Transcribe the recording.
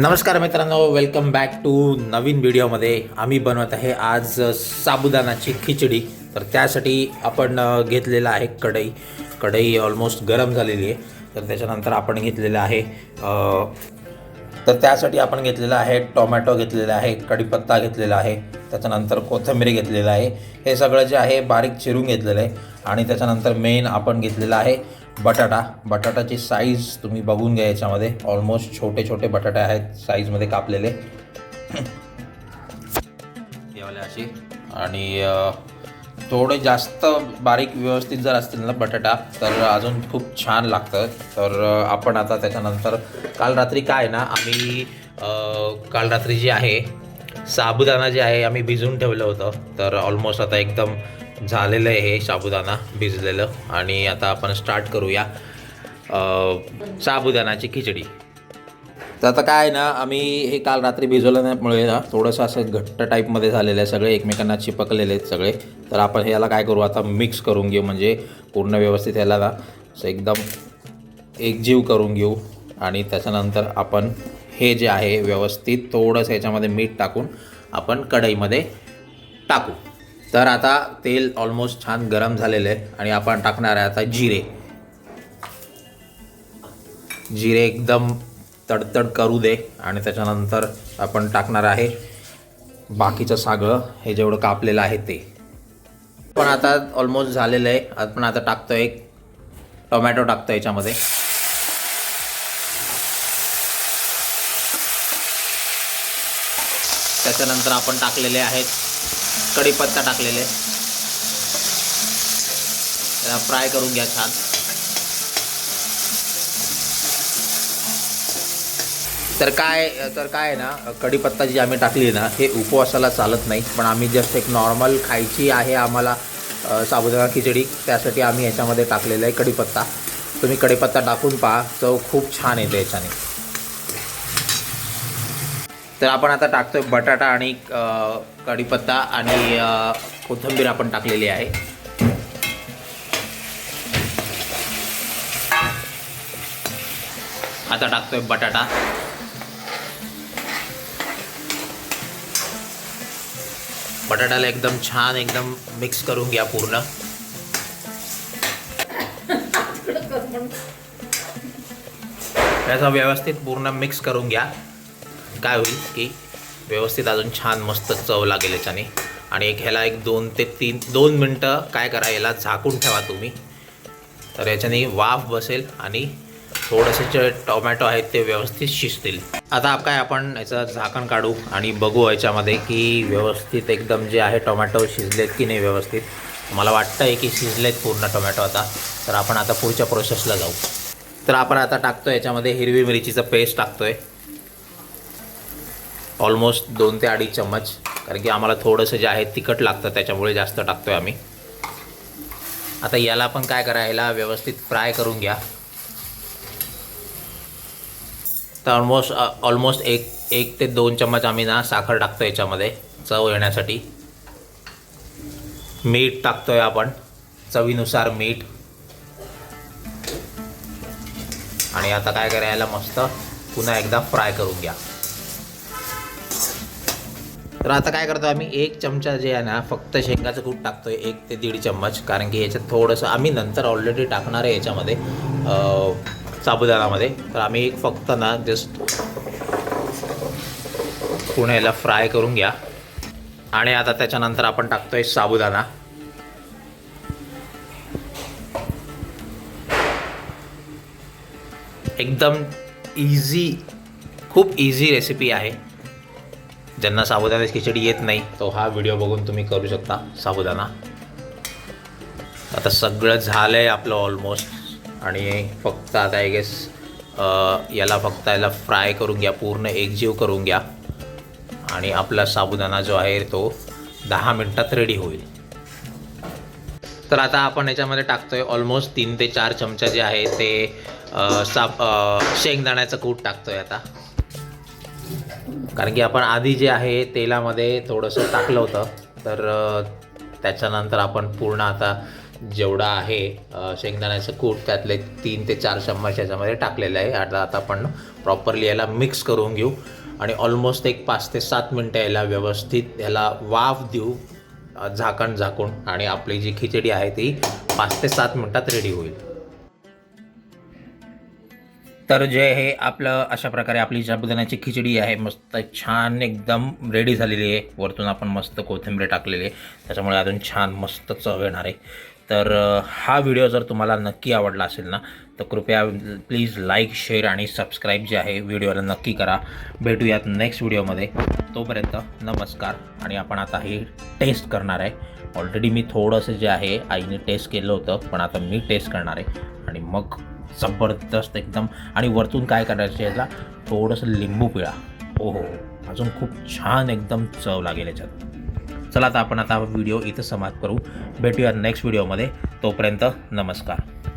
नमस्कार मित्रांनो welcome back to नवीन व्हिडिओमध्ये आम्ही बनवत आहे आज साबुदाणाची खिचडी. तर त्यासाठी आपण घेतलेलं आहे कढई. कढई ऑलमोस्ट गरम झालेली आहे. तर त्याच्यानंतर आपण घेतलेलं आहे तर त्यासाठी आपण घेतलेलं आहे टोमॅटो घेतलेला आहे कढीपत्ता घेतलेला आहे त्याच्यानंतर कोथिंबीर घेतलेलं आहे. हे सगळं जे आहे बारीक चिरून घेतलेलं आहे. आणि त्याच्यानंतर मेन आपण घेतलेला आहे बटाटा. बटाटाची साईज तुम्ही बघून घ्या याच्यामध्ये. ऑलमोस्ट छोटे छोटे बटाटे आहेत साईजमध्ये कापलेले. यावाले अशी आणि थोडे जास्त बारीक व्यवस्थित जर असतील ना बटाटा तर अजून खूप छान लागतं. तर आपण आता त्याच्यानंतर काल रात्री काय आहे ना आम्ही काल रात्री जी आहे साबुदाणा जे आहे आम्ही भिजवून ठेवलं होतं. तर ऑलमोस्ट आता एकदम झालेलं आहे हे साबुदाणा भिजलेलं. आणि आता आपण स्टार्ट करूया अ, साबुदाणाची खिचडी. तर आता काय आहे ना आम्ही हे काल रात्री भिजवल्यामुळे ना थोडंसं असं घट्ट टाईपमध्ये झालेलं आहे सगळे एकमेकांना चिपकलेले आहेत सगळे. तर आपण ह्याला काय करू आता मिक्स करून घेऊ म्हणजे पूर्ण व्यवस्थित ह्याला ना असं एकदम एकजीव करून घेऊ. आणि त्याच्यानंतर आपण हे जे आहे व्यवस्थित थोडंसं ह्याच्यामध्ये मीठ टाकून आपण कढईमध्ये टाकू. तर आता तेल ऑलमोस्ट छान गरम झालेलं आहे आणि आपण टाकणार आहे आता जिरे. जिरे एकदम तडतड करू दे आणि त्याच्यानंतर आपण टाकणार आहे बाकीचं सागळं हे जेवढं कापलेलं आहे ते. पण आता ऑलमोस्ट झालेलं आहे. आपण आता टाकतो एक टोमॅटो टाकतो याच्यामध्ये. त्याच्यानंतर आपण टाकलेले आहेत कढीपत्ता टाकलेले. त्याला फ्राय करून घ्या छान. तर काय तर काय आहे ना कढीपत्ता जी आम्ही टाकली ना हे उपवासाला चालत नाही. पण आम्ही जस्ट एक नॉर्मल खायची आहे आम्हाला साबुदाणा खिचडी. त्यासाठी आम्ही याच्यामध्ये टाकलेलं आहे कढीपत्ता तुम्ही कढीपत्ता टाकून पहा. चव खूप छान येते याच्याने. तर आपण आता टाकतोय बटाटा आणि कढीपत्ता आणि कोथिंबीर आपण टाकलेली आहे. आता टाकतोय बटाटा. बटाट्याला एकदम छान एकदम मिक्स करून घ्या पूर्ण. त्याचा व्यवस्थित पूर्ण मिक्स करून घ्या. काय होईल की व्यवस्थित अजून छान मस्त चव लागेल याच्याने. आणि एक ह्याला एक दोन ते तीन दोन मिनटं काय करा याला झाकून ठेवा तुम्ही. तर याच्याने वाफ बसेल आणि थोडेसे जे टोमॅटो आहेत ते व्यवस्थित शिजतील. आता काय आपण याचं झाकण काढू आणि बघू याच्यामध्ये की व्यवस्थित एकदम जे आहे टोमॅटो शिजलेत की नाही व्यवस्थित. मला वाटतं आहे की शिजलेत पूर्ण टोमॅटो आता. तर आपण आता पुढच्या प्रोसेसला जाऊ. तर आपण आता टाकतो याच्यामध्ये हिरवी मिरचीचं पेस्ट टाकतो आहे ऑलमोस्ट दोन ते अडीच चम्मच. कारण की आम्हाला थोडंसं जे आहे तिखट लागतं त्याच्यामुळे जास्त टाकतोय आम्ही. आता याला पण काय करा याला व्यवस्थित फ्राय करून घ्या. तर ऑलमोस्ट ऑलमोस्ट एक एक ते दोन चम्मच आम्ही ना साखर टाकतो याच्यामध्ये चव येण्यासाठी. मीठ टाकतोय आपण चवीनुसार मीठ. आणि आता काय करायला मस्त पुन्हा एकदा फ्राय करून घ्या. तर आता काय करतो आम्ही? एक चमचा जे आहे ना फक्त शेंगाचं कूट टाकतोय एक ते दीड चम्मच. कारण की याच्यात थोडंसं आम्ही नंतर ऑलरेडी टाकणार आहे याच्यामध्ये साबुदाणामध्ये. तर आम्ही एक फक्त ना जस्ट पुण्याला फ्राय करून घ्या. आणि आता त्याच्यानंतर आपण टाकतोय साबुदाणा. एकदम इझी खूप इझी रेसिपी आहे. ज्यांना साबुदाण्याची खिचडी येत नाही तो हा व्हिडिओ बघून तुम्ही करू शकता साबुदाणा. आता सगळं झालं आहे आपलं ऑलमोस्ट आणि फक्त आता आय गेस याला फक्त याला फ्राय करून घ्या पूर्ण एकजीव करून घ्या. आणि आपला साबुदाणा जो आहे तो दहा मिनटात रेडी होईल. तर आता आपण याच्यामध्ये टाकतोय ऑलमोस्ट तीन ते चार चमचा जे आहे ते अ, साब शेंगदाण्याचं कूट टाकतोय आता. कारण की आपण आधी जे आहे तेलामध्ये थोडंसं टाकलं होतं. तर त्याच्यानंतर आपण पूर्ण आता जेवढा आहे शेंगदाण्याचं कूट त्यातले तीन ते चार चम्मच याच्यामध्ये टाकलेलं आहे. आता आता आपण प्रॉपरली याला मिक्स करून घेऊ. आणि ऑलमोस्ट एक पाच ते सात मिनटं याला व्यवस्थित याला वाफ देऊ झाकण झाकून. आणि आपली जी खिचडी आहे ती पाच ते सात मिनटात रेडी होईल. तर जे हे आपलं अशा प्रकारे आपली साबुदाण्याची खिचडी आहे मस्त छान एकदम रेडी झालेली आहे. वरतून आपण मस्त कोथिंबीर टाकलेली आहे. त्याच्यामुळे अजून छान मस्त चव येणार आहे. तर हा व्हिडिओ जर तुम्हाला नक्की आवडला असेल ना तर कृपया प्लीज लाईक शेअर आणि सबस्क्राईब जे आहे व्हिडिओला नक्की करा. भेटूयात नेक्स्ट व्हिडिओमध्ये तोपर्यंत नमस्कार आणि आपण आता हे टेस्ट करणार आहे. ऑलरेडी मी थोडंसं जे आहे आईने टेस्ट केलं होतं पण आता मी टेस्ट करणार आहे. आणि मग जबरदस्त एकदम. आणि वरतून काय करायचं याला? थोडंसं लिंबू पिळा. ओहो अजून खूप छान एकदम चव लागेल याच्यात. चला आता आपण आता व्हिडिओ इथं समाप्त करू. भेटूया नेक्स्ट व्हिडिओमध्ये तोपर्यंत नमस्कार.